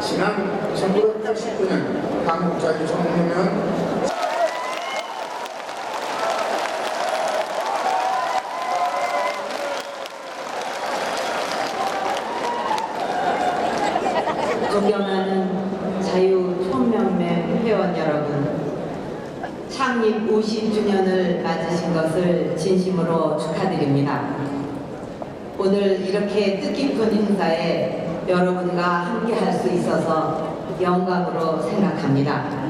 지난 1989년 한국 자유총리는 존경하는 자유총명맹 회원 여러분 창립 50주년을 맞으신 것을 진심으로 축하드립니다. 오늘 이렇게 뜻깊은 행사에 여러분과 함께 할 수 있어서 영광으로 생각합니다.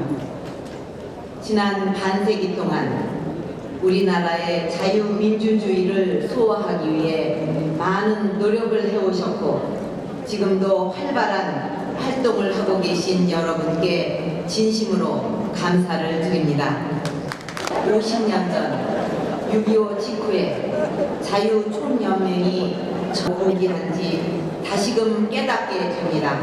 지난 반세기 동안 우리나라의 자유민주주의를 소화하기 위해 많은 노력을 해오셨고 지금도 활발한 활동을 하고 계신 여러분께 진심으로 감사를 드립니다. 50년 전 6.25 직후에 자유총연맹이 처음기한 지 다시금 깨닫게 됩니다.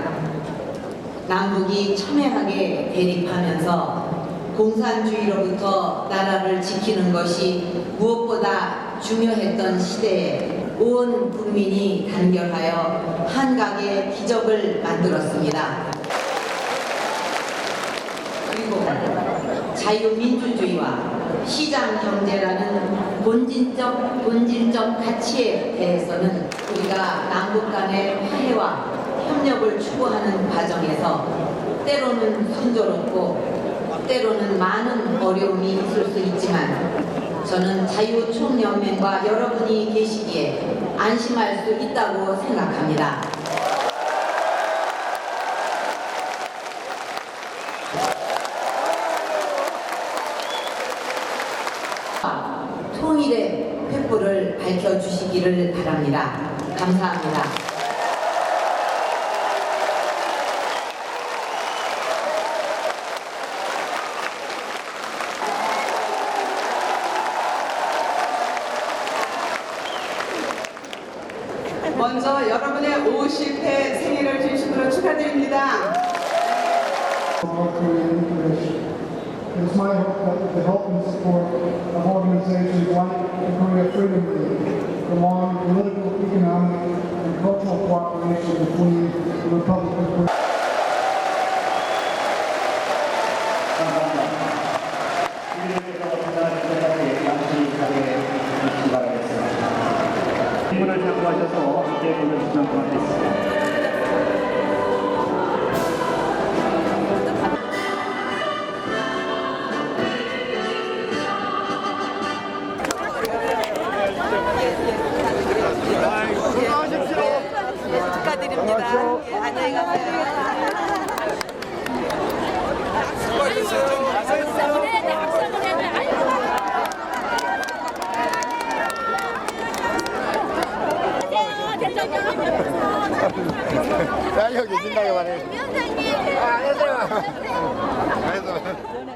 남북이 첨예하게 대립하면서 공산주의로부터 나라를 지키는 것이 무엇보다 중요했던 시대에 온 국민이 단결하여 한각의 기적을 만들었습니다. 그리고 자유민주주의와 시장 경제라는 본질적, 본질적 가치에 대해서는 우리가 남북 간의 화해와 협력을 추구하는 과정에서 때로는 순조롭고 때로는 많은 어려움이 있을 수 있지만 저는 자유총연맹과 여러분이 계시기에 안심할 수 있다고 생각합니다. 통일의 횃불을 밝혀주시기를 바랍니다. 감사합니다. 먼저 여러분의 50회 생일을 진심으로 축하드립니다. It is my hope that with the help and support of organizations like the Korea Freedom League, the long political, economic, and cultural cooperation between the Republic of Korea 이제 보내주시면 고맙겠습니다. 축하드립니다. 예, 안녕히 가세요. 大丈夫、ありがとうございます。